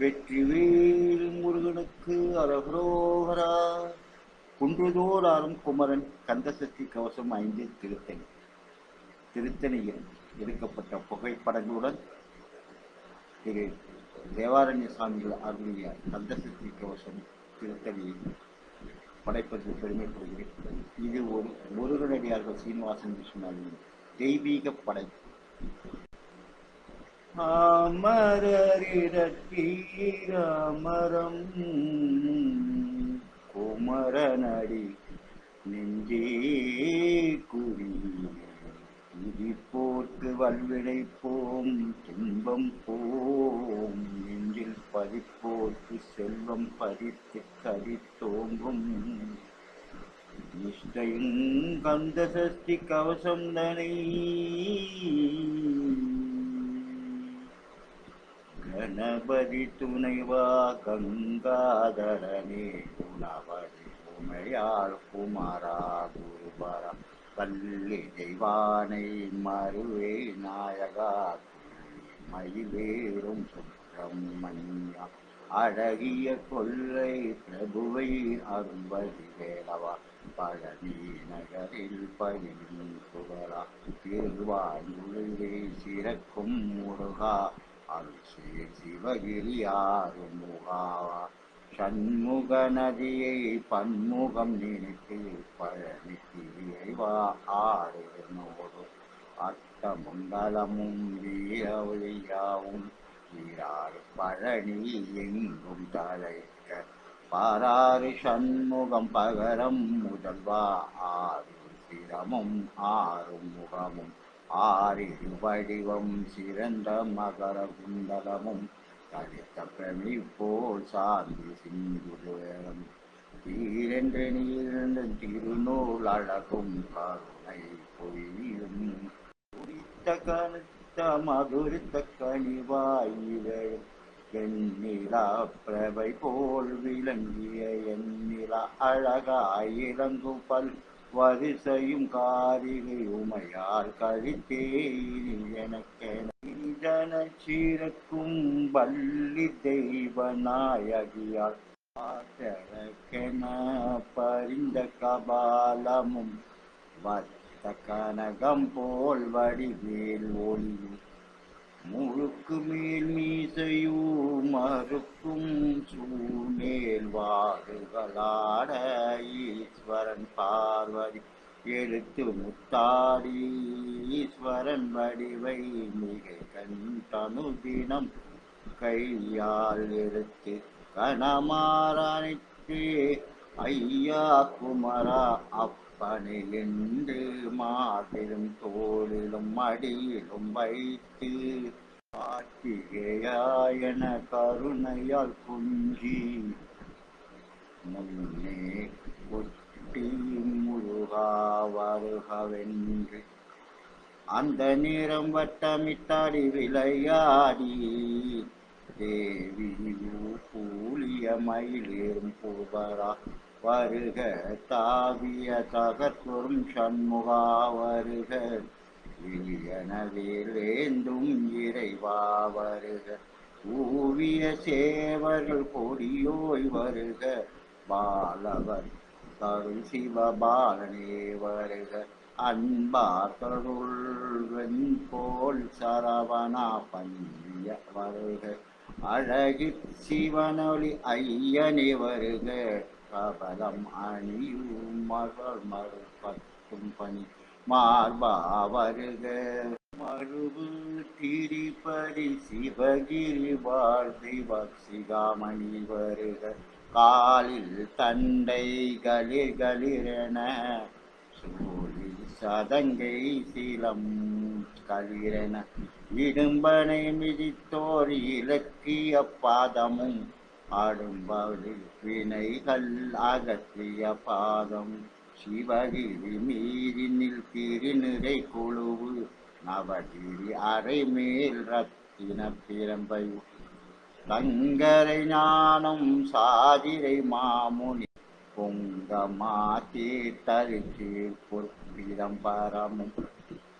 வெற்றிவேல் முருகனுக்கு அரகரோகரா. ஆறும் குமரன் கந்தசக்தி கவசம் ஐந்து திருத்தணி. திருத்தணியில் எடுக்கப்பட்ட புகைப்படங்களுடன் திரு தேவாரண்ய சுவாமிகள் அருளிய கந்தசக்தி கவசம் திருத்தணியை படைப்பதில் பெருமைப்படுகிறேன். இது ஒரு முருகனடியார்கள் சீனிவாசன் விஸ்வநாதன் தெய்வீக படைப்பு அமரரிடத்தீரமரம் குமரநடி நெஞ்சே குறி போர்க்கு வல்வினை போம் துன்பம் போம். நெஞ்சில் பதிப்போர்க்கு செல்வம் பதித்து கதித்தோங்கும் நிஷ்டையும் கந்த சஷ்டி கவசம் தனை கணபதி துணைவா கங்காதரனே உணவதி உமையாள் குமாரா குருபரா பள்ளி தெய்வானை மறுவே நாயகா மயிலேறும் சுப்பிரமணியா அழகிய கொள்ளை பிரபுவை அரும்பதி வேலவா பழனி நகரில் பயிலும் புகழா திருவாயுவே சிறக்கும் முருகா அருள் சிவகிரி ஆறுமுகாவா சண்முக நதியை பன்முகம் நினைத்து பழனிக்கு இறைவா ஆறுனோடு அட்டமங்கலமும் வீரவழியாவும் வீராறு பழனி எங்கும் தலைக்க பாராறு சண்முகம் பகரம் முதல்வா ஆறு சிரமும் ஆறும் முகமும் ஆறிரு வடிவம் சிறந்த மகர குண்டலமும் தடித்த பிரமி போல் சாந்தி சிந்துவேரம் தீரென்று நீர்ந்த திருநூல் அழகும் கருணை பொய்யும். குறித்த கருத்த மதுரித்த கனிவாயிகள் எண்ணிலா பிரபை போல் விளங்கிய எண்ணிலா அழகாய் பல் வரிசையும் காரிகை உமையால் கழித்தே சீரக்கும் வள்ளி தெய்வ நாயகியால் பார்த்தென பரிந்த கபாலமும் வத்த கனகம் போல் வடிவேல் ஒளியும் முழுக்கு மேல் மீசையூ மறுக்கும் சூழ்மேல் வாடுகளாட ஈஸ்வரன் பார்வதி எழுத்து முத்தாடி ஈஸ்வரன் வடிவை மிக கண் தினம் கையால் எடுத்து கணமாறனைத்தே ஐயா குமரா அப்பனை பணியின்று மாதிலும் தோளிலும் அடியிலும் வைத்து கார்த்திகேயாயன கருணையால் குஞ்சி முன்னே ஒட்டி முருகா வருகவென்று அந்த நேரம் வட்டமிட்டாடி விளையாடி. தேவி கூலிய மயிலேறும் பூபரா வருக தாவிய தகத்தொரும் சண்முகா வருக. எனவேலேந்தும் இறைவா வருக. ஊவிய சேவர்கள் கொடியோய் வருக. பாலவர் கருள் சிவபாலனே வருக. அன்பார் கருள் வெண்போல் சரவணா பஞ்சிய வருக. அழகி சிவனொளி ஐயனே வருக. கபலம் அணியும் மகள் மறுபத்தும் பணி. மார்பா வருக. மறுபு திரிபடி சிவகிரி வாழ் பக்ஷிகாமணி வருக. காலில் தண்டை கலிர் களிரென சூழி சதங்கை சீலம் களிரென இடும்பனை மிதித்தோர் இலக்கிய பாதமும் ஆடும்படி வினைகள் அகற்றிய பாதம். சிவகிரி மீதினில் திருநிறை குழுவு. நவகிரி அரை மேல் ரத்தின பிரம்பை. தங்கரை ஞானம் சாதிரை மாமுனி. பொங்கமா தீர்த்தரிக்கு பொற்பிதம்பரமும்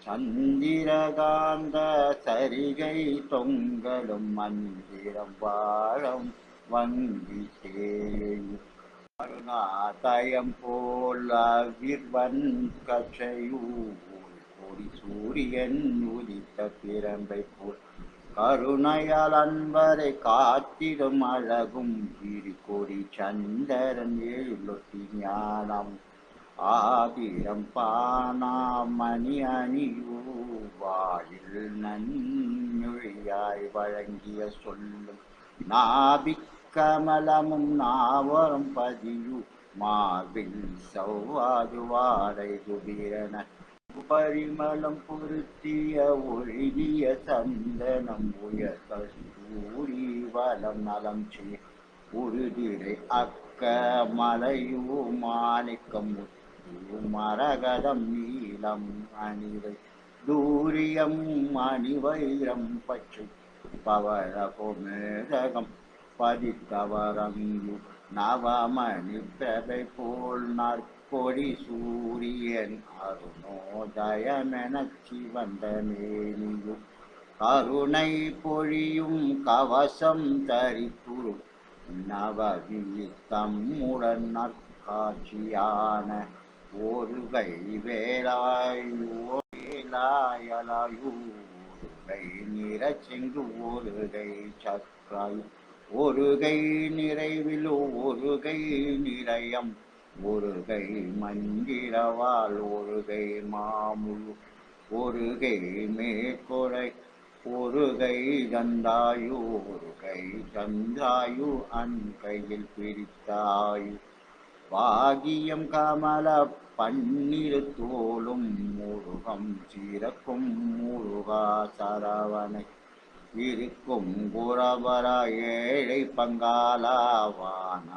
சந்திரகாந்த சரிகை தொங்கலும் மந்திரம் வாழம். வங்கி அருணாதயம் போல் அகிர்வன் கச்சையூர் கொடி சூரியன் உதித்த பிறம்பை போல். கருணையால் அன்பரை காத்திடும் அழகும் கொடி சந்திரன் எழுலொட்டி ஞானம். ஆதிரம் பானாமணி அணியூவாயில் நன்மொழியாய் வழங்கிய சொல்லும் கமலமும் நாவரும் பதியு மார்பில் சௌவாது வாடை குபீரன பரிமளம் பொருத்திய ஒழுகிய சந்தனம் உயர் கஸ்தூரி வலம் நலம் செய்ய உருதிரை அக்க மலையு மாணிக்கம் மரகதம் நீளம் அணிவை தூரியம் அணிவைரம் பச்சை பவழ பொமேதகம் பதித்தவரங்கு நவமணி பிரபை போல் நற்கொடி சூரியன் அருணோதயமெனச் சிவந்த மேனியும் கருணை பொழியும் கவசம் தரிப்புரு நவவித்தம்முடன் நற்காட்சியான ஒரு கை வேலாய் கை நிற செங்கு ஒரு கை சக்ராயு ஒரு கை நிறைவில் ஒரு கை நிறையம் ஒரு கை மந்திரவாள் ஒரு கை மாமுழு ஒரு கை மேற்கொடை ஒரு கை தந்தாயு ஒரு கை தந்தாயு அன் கையில் பிரித்தாயு. பாகியம் கமல பன்னிரு தோளும் முருகம் சீரக்கும் முருகா சரவணை. இருக்கும் குரவர ஏழை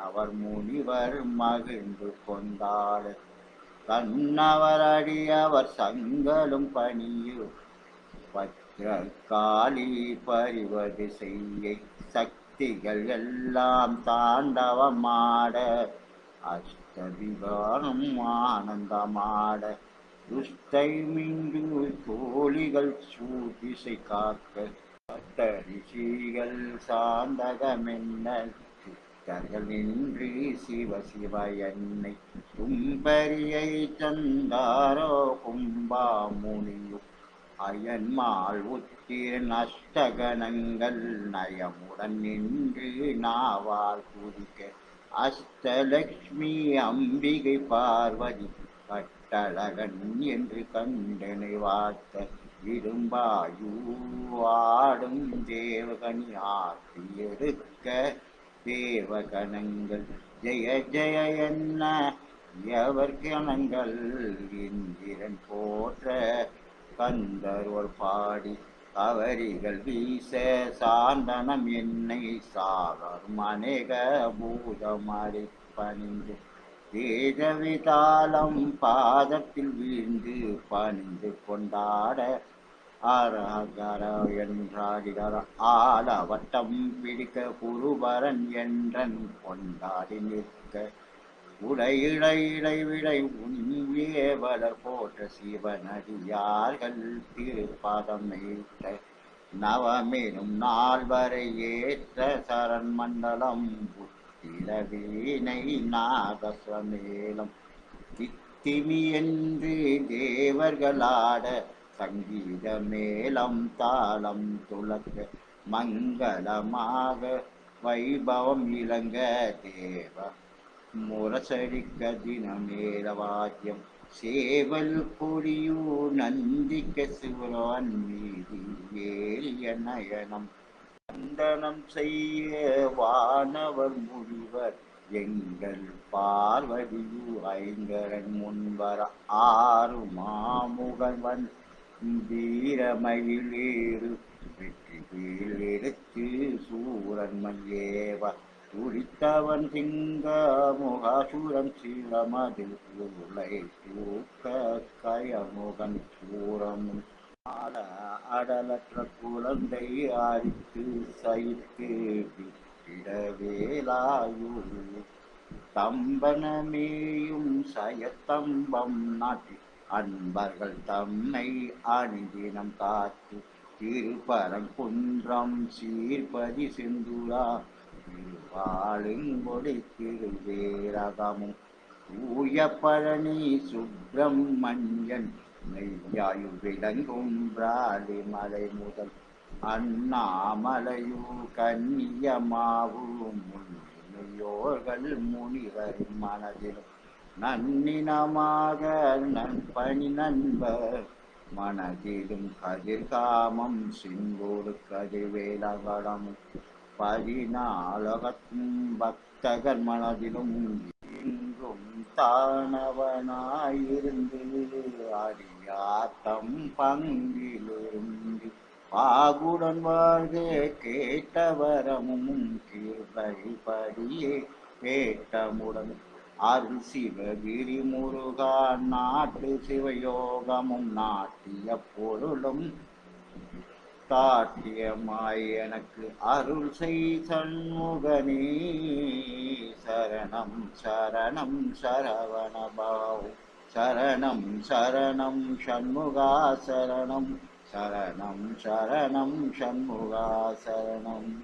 அவர் முனிவர் மகிழ்ந்து கொண்டாட கண்ணவர் அடியவர் சங்களும் பணியு பத்திர பறிவது செய்ய சக்திகள் எல்லாம் தாண்டவமாட அஷ்டவிகாரம் ஆனந்தமாட துஷ்டை மிண்டு கோழிகள் சூதிசை காக்க பட்டரிஷிகள் சாந்தகமென்ன சித்தர்கள் நின்று சிவ சிவ என்னை தும்பரியை தந்தாரோ கும்பாமுனியு அயன்மாள் உத்திர நஷ்டகணங்கள் நயமுடன் நின்று நாவால் குதிக்க அஷ்டலக்ஷ்மி அம்பிகை பார்வதி. கட்டழகன் என்று கண்டனை வார்த்த. இரும்பாயூவாடும் தேவகனி ஆர்த்தி எடுக்க தேவகணங்கள். ஜெய ஜெய என்ன? எவர் கணங்கள்? இந்திரன் போற்ற கந்தர்வர் பாடி கவரிகள் வீச சாந்தனம் என்னை சாகர் மனேக பூதமறை பணிந்து வேதவிதாளம் பாதத்தில் வீழ்ந்து பணிந்து கொண்டாட அரகர என்றாடிகர ஆலவட்டம் பிடிக்க குருபரன் என்றன் கொண்டாடி நிற்க. உடை இடை இடை விடை உன்வேவலர் போற்ற சிவனடியார்கள் திருப்பாதம் மீட்ட நவமேனும் நால்வரை ஏற்ற சரண் மண்டலம் புத்திரவீனை நாதஸ்வமேலம். தித்திமி என்று தேவர்களாட சங்கீத மேளம் தாளம் துளக்க மங்களமாக வைபவம் இளங்க தேவ. முரசடிக்க தினமேல வாத்தியம் சேவல் கொடியூ நந்திக்க சிவரான் மீதி ஏறிய நயனம். வந்தனம் செய்ய வானவர் முடிவர் எங்கள் பார்வதியு ஐங்கரன் முன்வர ஆறு மாமுகன் வந்து வீரமயிலேறு வெற்றி கீழ் எடுத்து சூரன் மல்லேவ துடித்தவன் சிங்க முகாசுரன் சீரமதில் உருளை தூக்க கயமுகன் சூரம் ஆட அடலற்ற குழந்தை அரித்து சைத்து விடவேலாயுள் தம்பனமேயும் சயத்தம்பம் நாட்டி அன்பர்கள் தம்மை அணிதினம் காத்து திருப்பரங்குன்றம் சீர்பதி செந்துரா திருவாளுங்கொடி திருவேரகமும் தூய பழனி சுப்பிரமணியன் மெய்யாயு விளங்கும் பிராடி மலை முதல் அண்ணாமலையூ கன்னியமாவும் முன்னியோர்கள் முனிவர் மனதிலும் நன்னினமாக நண்பணி நண்பர். மனதிலும் கதிர்காமம் சிங்கோடு கதிர்வேலகடம். பதினாலகத்தும் பக்தகர் மனதிலும் இங்கும் தானவனாயிருந்து அறியாத்தம் பங்கிலிருந்து பாகுடன் வாழ்கே கேட்டவரமும் கீழ்வழிபடியே கேட்டமுடன் அருள் சிவகிரி முருகா நாட்டு சிவயோகமும் நாட்டிய பொருளும் தாட்டியமாய் எனக்கு அருள் செய் சண்முகனே. சரணம் சரணம் சரவணபாவு சரணம் சரணம் சண்முகா சரணம். சரணம் சரணம் சண்முகா சரணம்.